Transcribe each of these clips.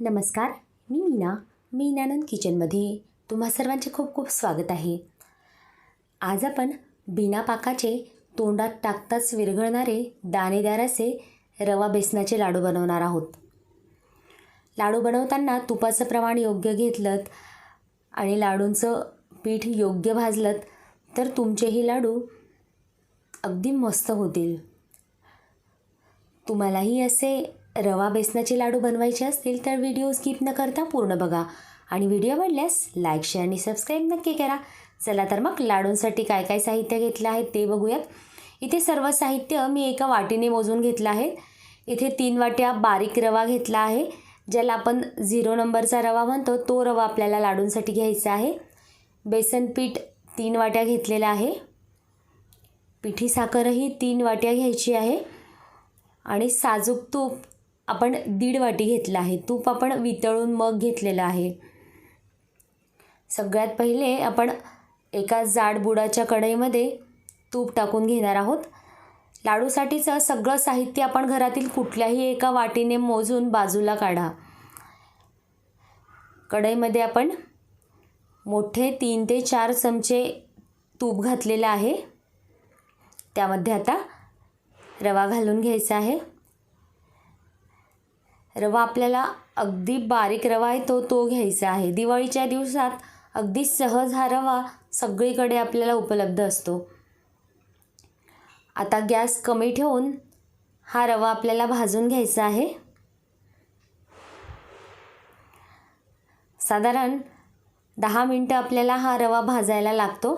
नमस्कार मी मीना मीनानंद किचनमध्ये. तुम्हा सर्वांचे खूप खूप स्वागत आहे. आज आपण बिना पाकाचे तोंडात टाकताच विरघळणारे दाणेदार असे रवा बेसनाचे लाडू बनवणार आहोत. लाडू बनवताना तुपाचं प्रमाण योग्य घेतलं आणि लाडूंचं पीठ योग्य भाजलं तर तुमचेही लाडू अगदी मस्त होतील. तुम्हालाही असे रवा बेसनाचे लाडू बनवायचे असतील तर व्हिडिओ स्किप न करता पूर्ण बघा. आणि व्हिडिओ आवडल्यास लाईक शेअर आणि सबस्क्राईब नक्की करा. चला तर मग लाडूंसाठी काय काय साहित्य घेतलं आहे ते बघूयात. इथे सर्व साहित्य मी एका वाटीने मोजून घेतलं आहे. इथे तीन वाट्या बारीक रवा घेतला आहे ज्याला आपण झिरो नंबरचा रवा म्हणतो. तो रवा आपल्याला लाडूंसाठी घ्यायचा आहे. बेसन पीठ तीन वाट्या घेतलेलं आहे. पिठी साखरही तीन वाट्या घ्यायची आहे. आणि साजूक तूप आपण दीड वाटी घेतलं आहे. तूप आपण वितळून मग घेतलेलं आहे. सगळ्यात पहिले आपण एका जाड बुडाच्या कढईमध्ये तूप टाकून घेणार आहोत. लाडूसाठीचं सगळं साहित्य आपण घरातील कुठल्याही एका वाटीने मोजून बाजूला काढा. कढईमध्ये आपण मोठे तीन ते चार चमचे तूप घातलेलं आहे. त्यामध्ये आता रवा घालून घ्यायचा आहे. रवा आपल्याला अगदी बारीक रवा आहे तो तो घ्यायचा आहे. दिवाळीच्या दिवसात अगदी सहज हा रवा सगळीकडे आपल्याला उपलब्ध असतो. आता गॅस कमी ठेवून हा रवा आपल्याला भाजून घ्यायचा आहे. साधारण दहा मिनटं आपल्याला हा रवा भाजायला लागतो.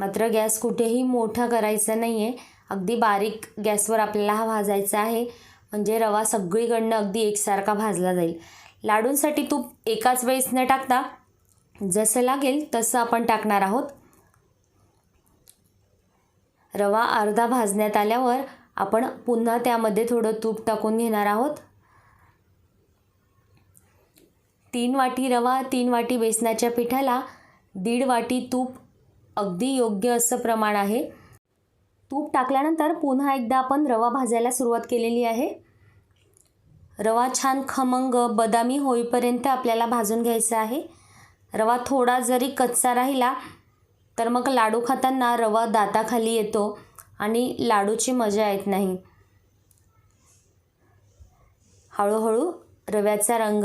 मात्र गॅस कुठेही मोठा करायचा नाही आहे अगदी बारीक गॅसवर आपल्याला हा भाजायचा आहे. म्हणजे रवा सगळीकडनं अगदी एकसारखा भाजला जाईल. लाडूंसाठी तूप एकाच वेळेस न टाकता जसं लागेल तसं आपण टाकणार आहोत. रवा अर्धा भाजण्यात आल्यावर आपण पुन्हा त्यामध्ये थोडं तूप टाकून घेणार आहोत. तीन वाटी रवा तीन वाटी बेसनाच्या पिठाला दीड वाटी तूप अगदी योग्य असं प्रमाण आहे. तूप टाकल्यानंतर पुन्हा एकदा आपण रवा भाजायला सुरुवात केलेली आहे. रवा छान खमंग बदामी होईपर्यंत आपल्याला भाजून घ्यायचा आहे. रवा थोडा जरी कच्चा राहिला तर मग लाडू खाताना रवा दाताखाली येतो आणि लाडूची मजा येत नाही. हळूहळू रव्याचा रंग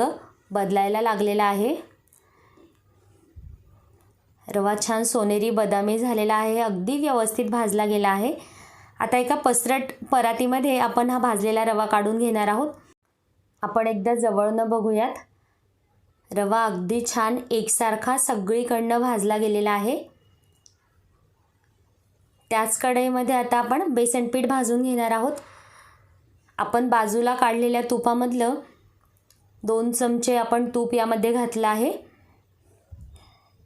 बदलायला लागलेला आहे. रवा छान सोनेरी बदामी झालेला आहे. अगदी व्यवस्थित भाजला गेला आहे. आता एका पसरट परातीमध्ये आपण हा भाजलेला रवा काढून घेणार आहोत. आपण एकदा जवळनं बघूयात. रवा अगदी छान एकसारखा सगळीकडनं भाजला गेलेला आहे. त्याच कढईमध्ये आता आपण बेसन पीठ भाजून घेणार आहोत. आपण बाजूला काढलेल्या तुपामधलं दोन चमचे आपण तूप यामध्ये घातलं आहे.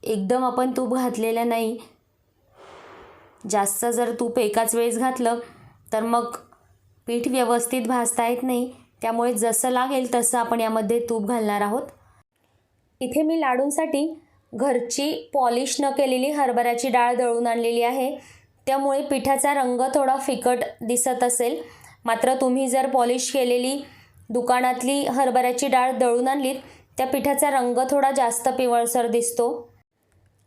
एकदम आपण तूप घातलेलं नाही. जास्त जर तूप एकाच वेळेस घातलं तर मग पीठ व्यवस्थित भाजता येत नाही. त्यामुळे जसं लागेल तसं आपण यामध्ये तूप घालणार आहोत. इथे मी लाडूंसाठी घरची पॉलिश न केलेली हरभऱ्याची डाळ दळून आणलेली आहे. त्यामुळे पिठाचा रंग थोडा फिकट दिसत असेल. मात्र तुम्ही जर पॉलिश केलेली दुकानातली हरभऱ्याची डाळ दळून आणलीत त्या पिठाचा रंग थोडा जास्त पिवळसर दिसतो.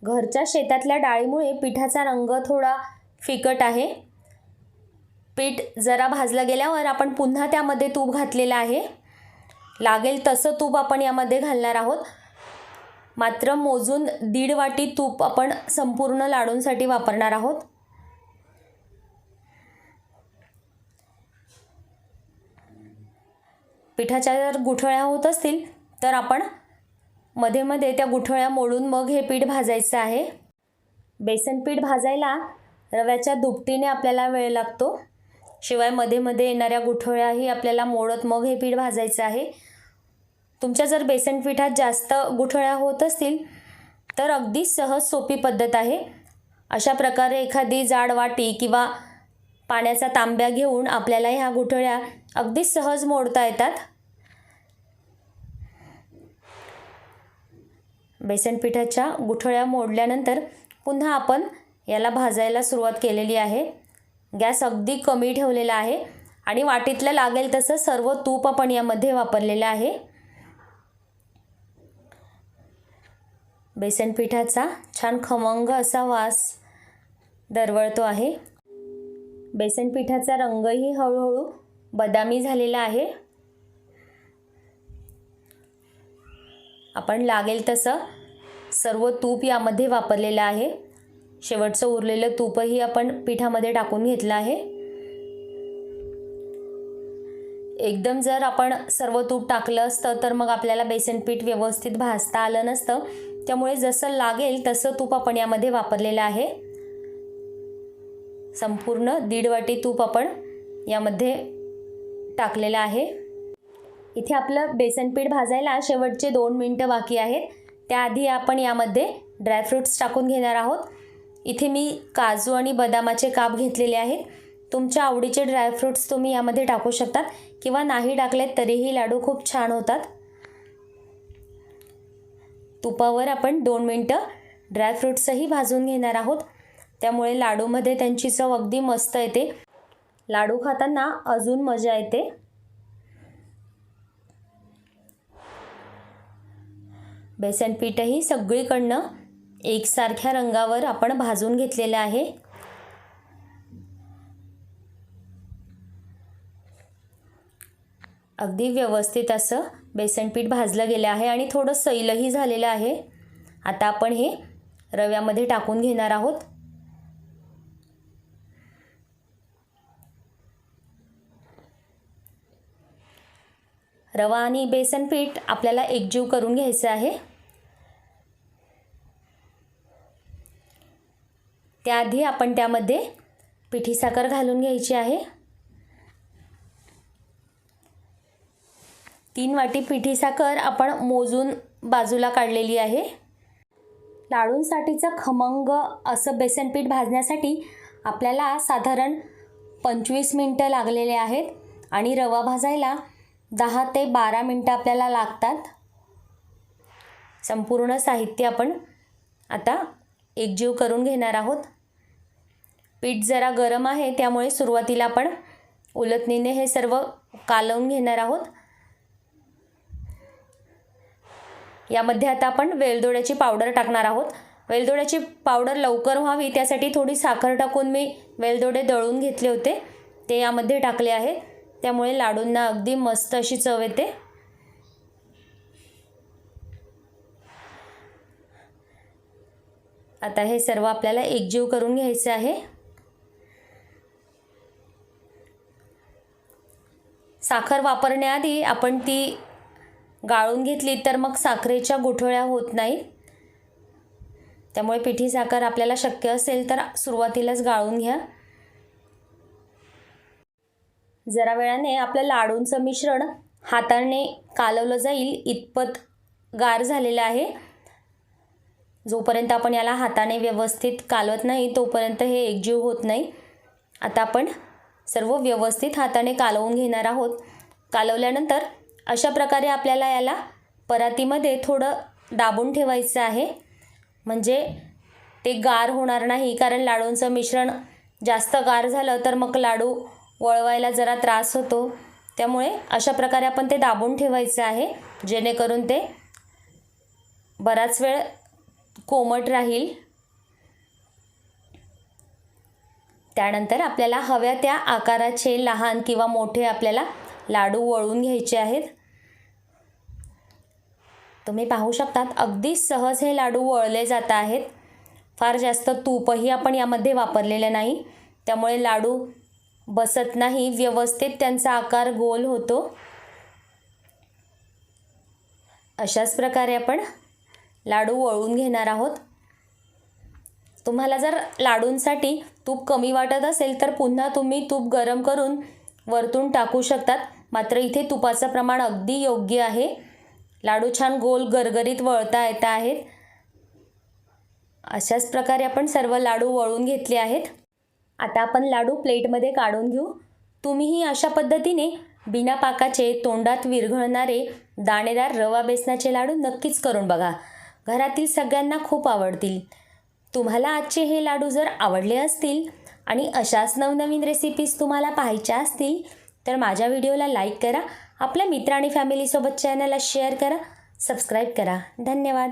घरच्या शेतातल्या डाळीमुळे पिठाचा रंग थोडा फिकट आहे. पीठ जरा भाजलं गेल्यावर आपण पुन्हा त्यामध्ये तूप घातलेलं आहे. लागेल तसं तूप आपण यामध्ये घालणार आहोत. मात्र मोजून दीड वाटी तूप आपण संपूर्ण लाडूंसाठी वापरणार आहोत. पिठाच्या जर गुठळ्या होत असतील तर आपण मध्ये मध्ये त्या गुठळ्या मोडून मग हे पीठ भाजायचं आहे. बेसन पीठ भाजायला रव्याच्या दुपटीने आपल्याला वेळ लागतो. शिवायमध्ये मध्ये येणाऱ्या गुठळ्याही आपल्याला मोडत मग हे पीठ भाजायचं आहे. तुमच्या जर बेसन पिठात जास्त गुठळ्या होत असतील तर अगदी सहज सोपी पद्धत आहे. अशा प्रकारे एखादी जाड वाटी किंवा पाण्याचा तांब्या घेऊन आपल्याला ह्या गुठळ्या अगदी सहज मोडता येतात. बेसन पिठाच्या गुठळ्या मोडल्यानंतर पुन्हा आपण याला भाजायला सुरुवात केलेली आहे. गॅस अगदी कमी ठेवलेला आहे आणि वाटीतलं लागेल तसं सर्व तूप आपण यामध्ये वापरलेलं आहे. बेसन पिठाचा छान खमंग असा वास दरवळतो आहे. बेसन पिठाचा रंगही हळूहळू बदामी झालेला आहे. आपण लागेल तसं सर्व तूप यामध्ये वापरलेलं आहे. शेवटचं उरलेलं तूपही आपण पिठामध्ये टाकून घेतलं आहे. एकदम जर आपण सर्व तूप टाकलं असतं तर मग आपल्याला बेसन पीठ व्यवस्थित भाजता आलं नसतं. त्यामुळे जसं लागेल तसं तूप आपण यामध्ये वापरलेलं आहे. संपूर्ण दीड वाटी तूप आपण यामध्ये टाकलेलं आहे. इथे आपलं बेसन पीठ भाजायला शेवटचे दोन मिनटं बाकी आहेत. त्याआधी आपण यामध्ये ड्रायफ्रूट्स टाकून घेणार आहोत. इथे मी काजू आणि बदामाचे काप घेतलेले आहेत. तुमच्या आवडीचे ड्रायफ्रूट्स तुम्ही यामध्ये टाकू शकतात. किंवा नाही टाकलेत तरीही लाडू खूप छान होतात. तुपावर आपण दोन मिनटं ड्रायफ्रूट्सही भाजून घेणार आहोत. त्यामुळे लाडूमध्ये त्यांची चव अगदी मस्त येते. लाडू खाताना अजून मजा येते. बेसन पीठही सगळीकडनं एकसारख्या रंगावर आपण भाजून घेतलेलं आहे. अगदी व्यवस्थित असं बेसनपीठ भाजलं गेलं आहे आणि थोडं सैलही झालेलं आहे. आता आपण हे रव्यामध्ये टाकून घेणार आहोत. रवा आणि बेसनपीठ आपल्याला एकजीव करून घ्यायचं आहे. त्याआधी आपण त्यामध्ये पिठी साखर घालून घ्यायची आहे. तीन वाटी पिठी साखर आपण मोजून बाजूला काढलेली आहे. लाडूंसाठीचं खमंग असं बेसनपीठ भाजण्यासाठी आपल्याला साधारण पंचवीस मिनटं लागलेले आहेत आणि रवा भाजायला दहा ते बारा मिनटं आपल्याला लागतात. संपूर्ण साहित्य आपण आता एकजीव करून घेणार आहोत. पीठ जरा गरम आहे त्यामुळे सुरुवातीला आपण उलटणीने हे सर्व कालवून घेणार आहोत. यामध्ये आता आपण वेलदोड्याची पावडर टाकणार आहोत. वेलदोड्याची पावडर लवकर व्हावी त्यासाठी थोडी साखर टाकून मी वेलदोडे दळून घेतले होते. ते यामध्ये टाकले आहेत. त्यामुळे लाडूंना अगदी मस्त अशी चव येते. आता हे सर्व आपल्याला एकजीव करून घ्यायचं आहे. साखर वापरण्याआधी आपण ती गाळून घेतली तर मग साखरेच्या गुठळ्या होत नाही. त्यामुळे पिठी साखर आपल्याला शक्य असेल तर सुरुवातीलाच गाळून घ्या. जरा वेळाने आपल्या लाडूंचं मिश्रण हाताने कालवलं जाईल इतपत गार झालेलं आहे. जोपर्यंत आपण याला हाताने व्यवस्थित कालवत नाही तोपर्यंत हे एकजीव होत नाही. आता आपण सर्व व्यवस्थित हाताने कालवून घेणार आहोत. कालवल्यानंतर अशा प्रकारे आपल्याला याला परातीमध्ये थोडं दाबून ठेवायचं आहे. म्हणजे ते गार होणार नाही कारण लाडूंचं मिश्रण जास्त गार झालं तर मग लाडू वळवायला जरा त्रास होतो. त्यामुळे अशा प्रकारे आपण ते दाबून ठेवायचं आहे जेणेकरून ते बराच वेळ कोमट राहील. त्यानंतर आपल्याला हव्या त्या आकाराचे लहान किंवा मोठे आपल्याला लाडू वळून घ्यायचे आहेत. तुम्ही पाहू शकतात अगदी सहज हे लाडू वळले जात आहेत. फार जास्त तूपही आपण यामध्ये वापरलेलं नाही. त्यामुळे लाडू बसत नाही व्यवस्थित त्यांचा आकार गोल होतो. अशाच प्रकारे आपण लाडू वळून घेणार आहोत. तुम्हाला जर लाडूंसाठी तूप कमी वाटत असेल तर पुन्हा तुम्ही तूप गरम करून वरतून टाकू शकतात. मात्र इथे तुपाचं प्रमाण अगदी योग्य आहे. लाडू छान गोल गरगरीत वळता येत आहेत. अशाच प्रकारे आपण सर्व लाडू वळून घेतले आहेत. आता आपण लाडू प्लेटमध्ये काढून घेऊ. तुम्हीही अशा पद्धतीने बिना पाकाचे तोंडात विरघळणारे दाणेदार रवा बेसनाचे लाडू नक्कीच करून बघा. घरातील सगळ्यांना खूप आवडतील. तुम्हाला आजचे हे लाडू जर आवडले असतील आणि अशाच नवनवीन रेसिपीज तुम्हाला पाहायच्या असतील तर माझ्या व्हिडिओला लाईक करा. आपल्या मित्र आणि फॅमिलीसोबत चॅनलला शेअर करा. सबस्क्राईब करा. धन्यवाद.